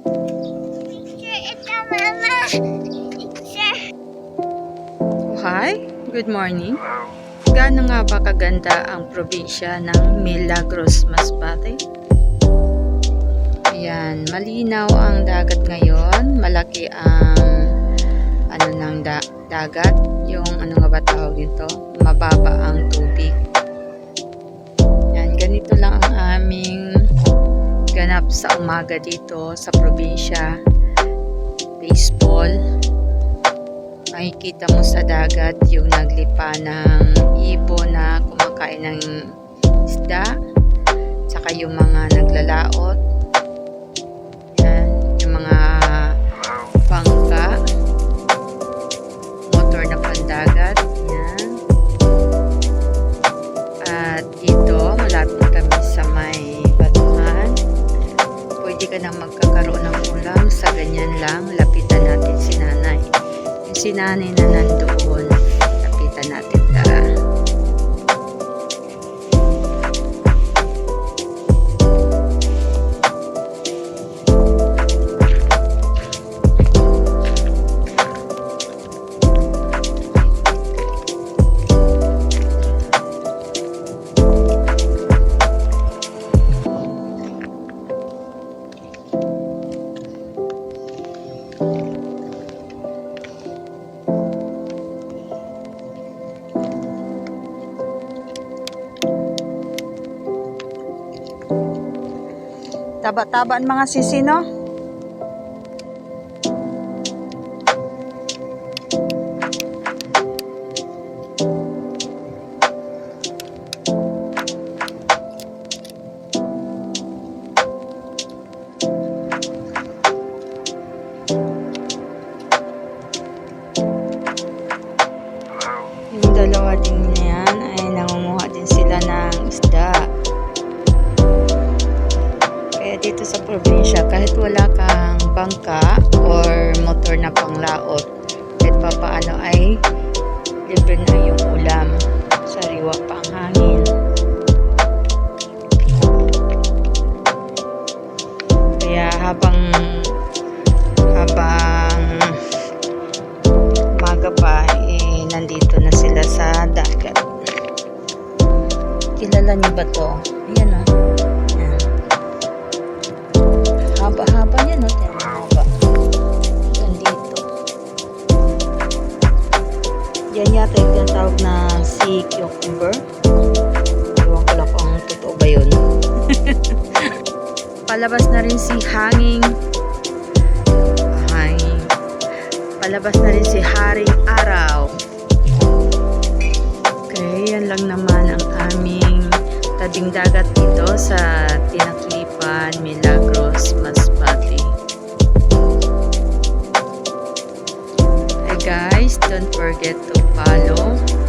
Picture ito, Mama. Picture. Hi, good morning. Gaano nga ba kaganda ang probinsya ng Milagros Masbate? Ayan, malinaw ang dagat ngayon. Malaki ang ano ng da- dagat. Yung ano nga ba tawag nito? Mababa ang tubig. Yan, ganito lang ang aming ganap sa umaga dito sa probinsya. Baseball makikita mo sa dagat yung naglipa ng ibon na pwede ka nang magkakaroon ng ulam. Sa ganyan lang lapitan natin si nanay. Yung si nanay na nandoon lapitan natin taba-taba ang mga sisi no Yung dalawa din na yan ay nangunguha din sila ng isda. Dito sa probinsya, kahit wala kang bangka or motor na panglaot, kahit pa paano ay libre na yung ulam. Sariwa pa ang. Kaya habang habang umaga pa, eh, nandito na sila sa dagat. Kilala niyo ba to? Ayan o. Ayan. Haba-haba niya, no? Tiyan, haba. Hanggang dito. Yan yata yung tinatawag na sea cucumber. Ewan ko lang kung totoo ba yun. Palabas na rin si hanging hanging palabas na rin si Haring Araw. Okay, yan lang naman ang aming tabing dagat dito sa Juan Milagros Masbate. Hey guys, don't forget to follow